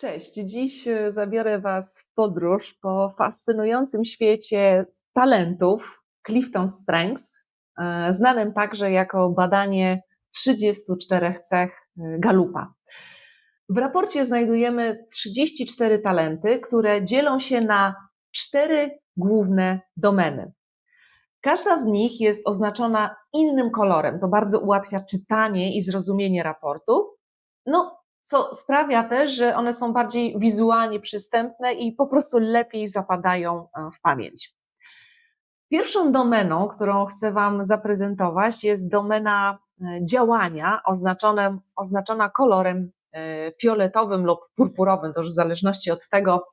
Cześć, dziś e, zabiorę Was w podróż po fascynującym świecie talentów Clifton Strengths, e, znanym także jako badanie 34 cech e, Galupa. W raporcie znajdujemy 34 talenty, które dzielą się na cztery główne domeny. Każda z nich jest oznaczona innym kolorem. To bardzo ułatwia czytanie i zrozumienie raportu. No, co sprawia też, że one są bardziej wizualnie przystępne i po prostu lepiej zapadają e, w pamięć. Pierwszą domeną, którą chcę Wam zaprezentować, jest domena e, działania oznaczona kolorem e, fioletowym lub purpurowym, to już w zależności od tego,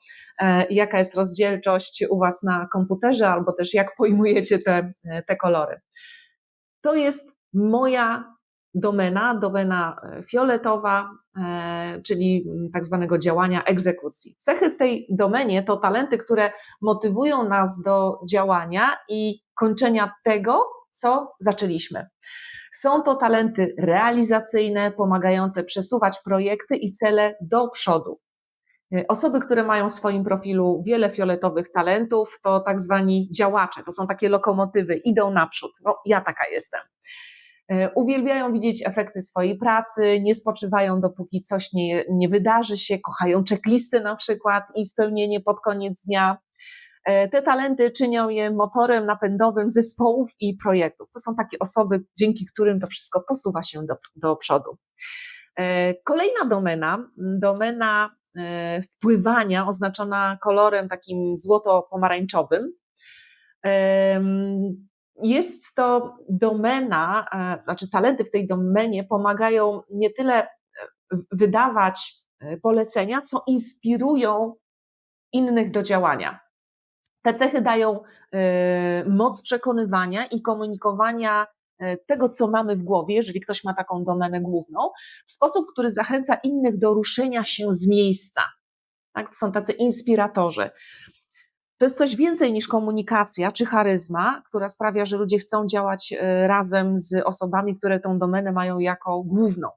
jaka jest rozdzielczość u Was na komputerze, albo też jak pojmujecie te, te kolory. To jest moja domena, domena e, fioletowa, e, czyli tak zwanego działania egzekucji. Cechy w tej domenie to talenty, które motywują nas do działania i kończenia tego, co zaczęliśmy. Są to talenty realizacyjne, pomagające przesuwać projekty i cele do przodu. E, osoby, które mają w swoim profilu wiele fioletowych talentów, to tak zwani działacze, to są takie lokomotywy, idą naprzód. No, ja taka jestem. E, uwielbiają widzieć efekty swojej pracy, nie spoczywają dopóki coś nie, nie wydarzy się, kochają checklisty na przykład i spełnienie pod koniec dnia. E, te talenty czynią je motorem napędowym zespołów i projektów. To są takie osoby, dzięki którym to wszystko posuwa się do, do przodu. E, kolejna domena, domena wpływania, oznaczona kolorem takim złoto-pomarańczowym. Jest to domena, e, znaczy talenty w tej domenie pomagają nie tyle e, wydawać e, polecenia, co inspirują innych do działania. Te cechy dają moc przekonywania i komunikowania tego, co mamy w głowie, jeżeli ktoś ma taką domenę główną, w sposób, który zachęca innych do ruszenia się z miejsca. Tak? To są tacy inspiratorzy. To jest coś więcej niż komunikacja czy charyzma, która sprawia, że ludzie chcą działać e, razem z osobami, które tą domenę mają jako główną.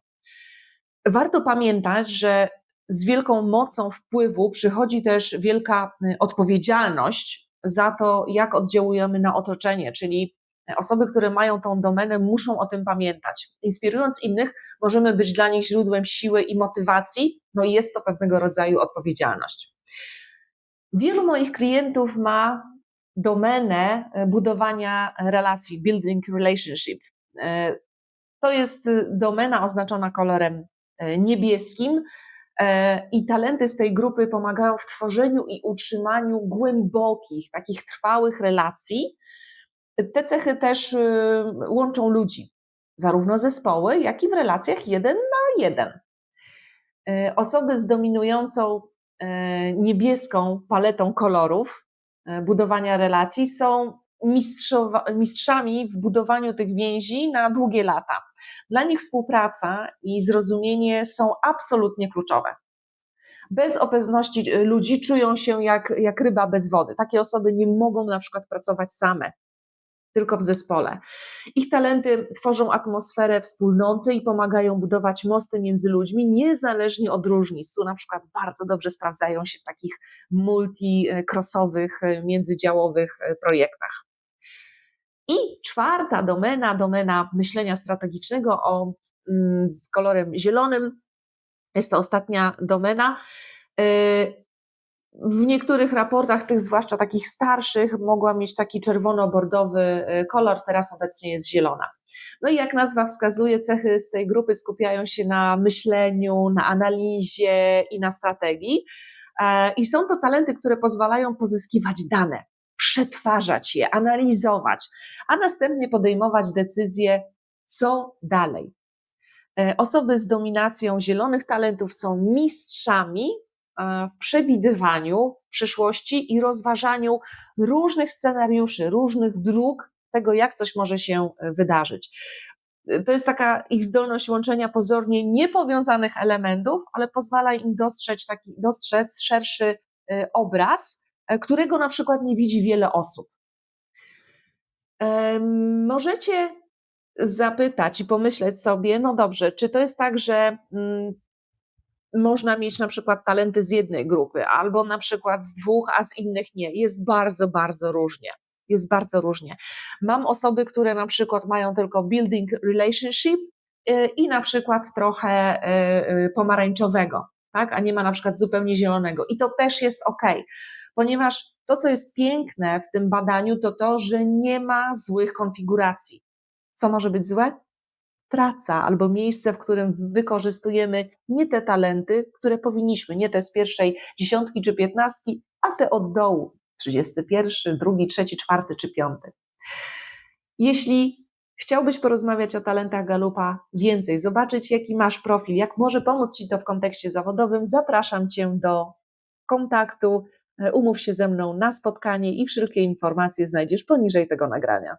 Warto pamiętać, że z wielką mocą wpływu przychodzi też wielka e, odpowiedzialność za to, jak oddziałujemy na otoczenie, czyli osoby, które mają tą domenę, muszą o tym pamiętać. Inspirując innych, możemy być dla nich źródłem siły i motywacji, no i jest to pewnego rodzaju odpowiedzialność. Wielu moich klientów ma domenę e, budowania relacji, building relationship. E, to jest e, domena oznaczona kolorem niebieskim i talenty z tej grupy pomagają w tworzeniu i utrzymaniu głębokich, takich trwałych relacji. Te cechy też łączą ludzi, zarówno zespoły, jak i w relacjach jeden na jeden. Osoby z dominującą niebieską paletą kolorów e, budowania relacji są mistrzami w budowaniu tych więzi na długie lata. Dla nich współpraca i zrozumienie są absolutnie kluczowe. Bez obecności e, ludzi czują się jak, jak ryba bez wody. Takie osoby nie mogą na przykład pracować same tylko w zespole. Ich talenty tworzą atmosferę wspólnoty i pomagają budować mosty między ludźmi, niezależnie od różnic. Tu na przykład bardzo dobrze sprawdzają się w takich multi-crossowych, międzydziałowych e, projektach. I czwarta domena, domena myślenia strategicznego o, mm, z kolorem zielonym, jest to ostatnia domena. W niektórych raportach, tych zwłaszcza takich starszych, mogła mieć taki czerwono-bordowy e, kolor, teraz obecnie jest zielona. No i jak nazwa wskazuje, cechy z tej grupy skupiają się na myśleniu, na analizie i na strategii. E, I są to talenty, które pozwalają pozyskiwać dane, przetwarzać je, analizować, a następnie podejmować decyzje, co dalej. E, osoby z dominacją zielonych talentów są mistrzami w przewidywaniu przyszłości i rozważaniu różnych scenariuszy, różnych dróg tego, jak coś może się e, wydarzyć. To jest taka ich zdolność łączenia pozornie niepowiązanych elementów, ale pozwala im dostrzec, taki, dostrzec szerszy e, obraz, e, którego na przykład nie widzi wiele osób. Możecie zapytać i pomyśleć sobie, no dobrze, czy to jest tak, że mm, można mieć na przykład talenty z jednej grupy, albo na przykład z dwóch, a z innych nie. Jest bardzo, bardzo różnie. Jest bardzo różnie. Mam osoby, które na przykład mają tylko building relationship y, i na przykład trochę y, y, pomarańczowego, tak? a nie ma na przykład zupełnie zielonego. I to też jest ok, ponieważ to, co jest piękne w tym badaniu, to to, że nie ma złych konfiguracji. Co może być złe? Praca albo miejsce, w którym wykorzystujemy nie te talenty, które powinniśmy, nie te z pierwszej dziesiątki czy piętnastki, a te od dołu, 31, drugi, trzeci, czwarty czy piąty. Jeśli chciałbyś porozmawiać o talentach Galupa więcej, zobaczyć jaki masz profil, jak może pomóc Ci to w kontekście zawodowym, zapraszam Cię do kontaktu, umów się ze mną na spotkanie i wszelkie informacje znajdziesz poniżej tego nagrania.